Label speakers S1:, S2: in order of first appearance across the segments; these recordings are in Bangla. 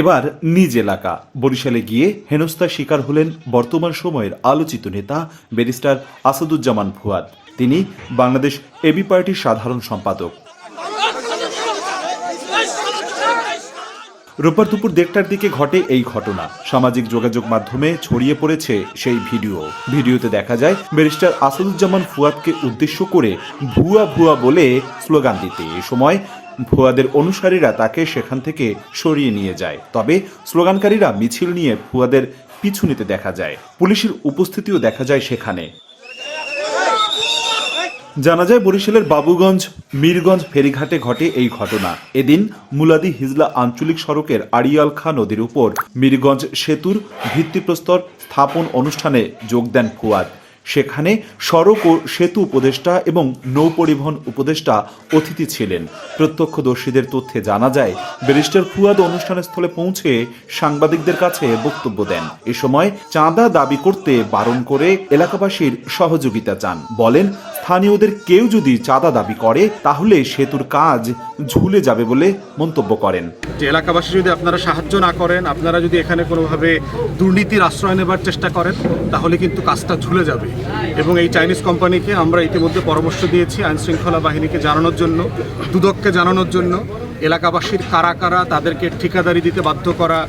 S1: এবার নিজ এলাকা, বরিশালে গিয়ে হেনস্থার শিকার হলেন বর্তমান সময়ের আলোচিত নেতা ব্যারিস্টার আসাদুজ্জামান ফুয়াদ তিনি বাংলাদেশ এবি পার্টির সাধারণ সম্পাদক। রোববার দুপুর দেড়টার দিকে ঘটে এই ঘটনা। সামাজিক যোগাযোগ মাধ্যমে ছড়িয়ে পড়েছে সেই ভিডিও। ভিডিওতে দেখা যায়, ব্যারিস্টার আসাদুজ্জামান ফুয়াদকে উদ্দেশ্য করে ভুয়া ভুয়া বলে স্লোগান দিতে। এ সময় ফুয়াদের অনুসারীরা তাকে সেখান থেকে সরিয়ে নিয়ে যায়। তবে স্লোগানকারীরা মিছিল নিয়ে ফুয়াদের পিছু নিতে দেখা যায়। পুলিশের উপস্থিতিও দেখা যায় সেখানে। জানা যায় বরিশালের বাবুগঞ্জ, মীরগঞ্জ, ফেরিঘাটে ঘটে এই ঘটনা। এদিন মুলাদি হিজলা আঞ্চলিক সড়কের আড়িয়াল খা নদীর উপর মীরগঞ্জ সেতুর ভিত্তিপ্রস্তর স্থাপন অনুষ্ঠানে যোগ দেন ফুয়াদ। সেখানে সড়ক ও সেতু উপদেষ্টা এবং নৌ পরিবহন উপদেষ্টা অতিথি ছিলেন। প্রত্যক্ষদর্শীদের তথ্যে জানা যায়, ব্যারিস্টার ফুয়াদ অনুষ্ঠানের স্থলে পৌঁছে সাংবাদিকদের কাছে বক্তব্য দেন। এ সময় চাঁদা দাবি করতে বারণ করে এলাকাবাসীর সহযোগিতা চান। বলেন, স্থানীয়দের কেউ যদি চাঁদা দাবি করে, তাহলে সেতুর কাজ ঝুলে যাবে বলে মন্তব্য করেন।
S2: যে এলাকাবাসী যদি আপনারা সাহায্য না করেন, আপনারা যদি এখানে কোনোভাবে দুর্নীতির আশ্রয় নেবার চেষ্টা করেন, তাহলে কিন্তু কাজটা ঝুলে যাবে। এবং এই চাইনিজ কোম্পানিকে আমরা ইতিমধ্যে পরামর্শ দিয়েছি আইন শৃঙ্খলা বাহিনীকে জানানোর জন্য, দুদককে জানানোর জন্য। এলাকাবাসীর কারা কারা তাদেরকে ঠিকাদারি দিতে বাধ্য করা,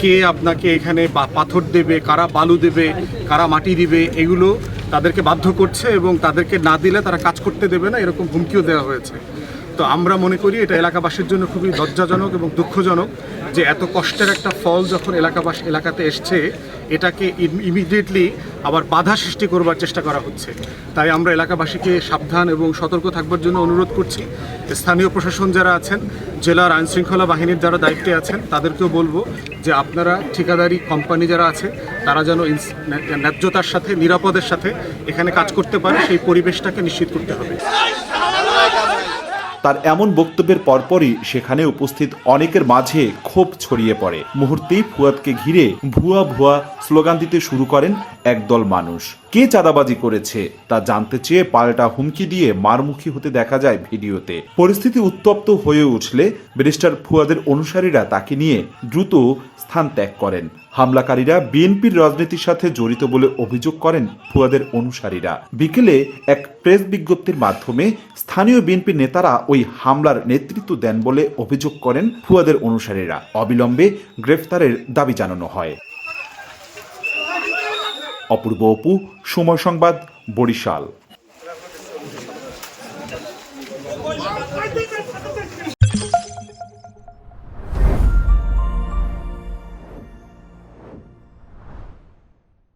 S2: কে আপনাকে এখানে পাথর দেবে, কারা বালু দেবে, কারা মাটি দিবে, এগুলো তাদেরকে বাধ্য করছে এবং তাদেরকে না দিলে তারা কাজ করতে দেবে না, এরকম হুমকিও দেওয়া হয়েছে। তো আমরা মনে করি এটা এলাকাবাসীর জন্য খুবই লজ্জাজনক এবং দুঃখজনক যে এত কষ্টের একটা ফল যখন এলাকাবাস, এলাকাতে এসছে, এটাকে ইমিডিয়েটলি আবার বাধা সৃষ্টি করবার চেষ্টা করা হচ্ছে। তাই আমরা এলাকাবাসীকে সাবধান এবং সতর্ক থাকবার জন্য অনুরোধ করছি। স্থানীয় প্রশাসন যারা আছেন, জেলার আইন শৃঙ্খলা বাহিনীর যারা দায়িত্বে আছেন, তাদেরকেও বলব যে আপনারা ঠিকাদারি কোম্পানি যারা আছে, তারা যেন ন্যায্যতার সাথে, নিরাপদের সাথে এখানে কাজ করতে পারে, সেই পরিবেশটাকে নিশ্চিত করতে হবে।
S1: তার এমন বক্তব্যের পরপরই সেখানে উপস্থিত অনেকের মাঝে ক্ষোভ ছড়িয়ে পড়ে। মুহূর্তেই ফুয়াদকে ঘিরে ভুয়া ভুয়া স্লোগান দিতে শুরু করেন একদল মানুষ। কে চাঁদাবাজি করেছে তা জানতে চেয়ে পাল্টা হুমকি দিয়ে মারমুখী হতে দেখা যায় ভিডিওতে। পরিস্থিতি উত্তপ্ত হয়ে উঠলে ব্যারিস্টার ফুয়াদের অনুসারীরা তাকে নিয়ে দ্রুত স্থান ত্যাগ করেন। হামলাকারীরা বিএনপির রাজনীতির সাথে জড়িত বলে অভিযোগ করেন ফুয়াদের অনুসারীরা। বিকেলে এক প্রেস বিজ্ঞপ্তির মাধ্যমে স্থানীয় বিএনপি নেতারা ওই হামলার নেতৃত্ব দেন বলে অভিযোগ করেন ফুয়াদের অনুসারীরা। অবিলম্বে গ্রেফতারের দাবি জানানো হয়। অপূর্ব অপু, সময় সংবাদ, বরিশাল।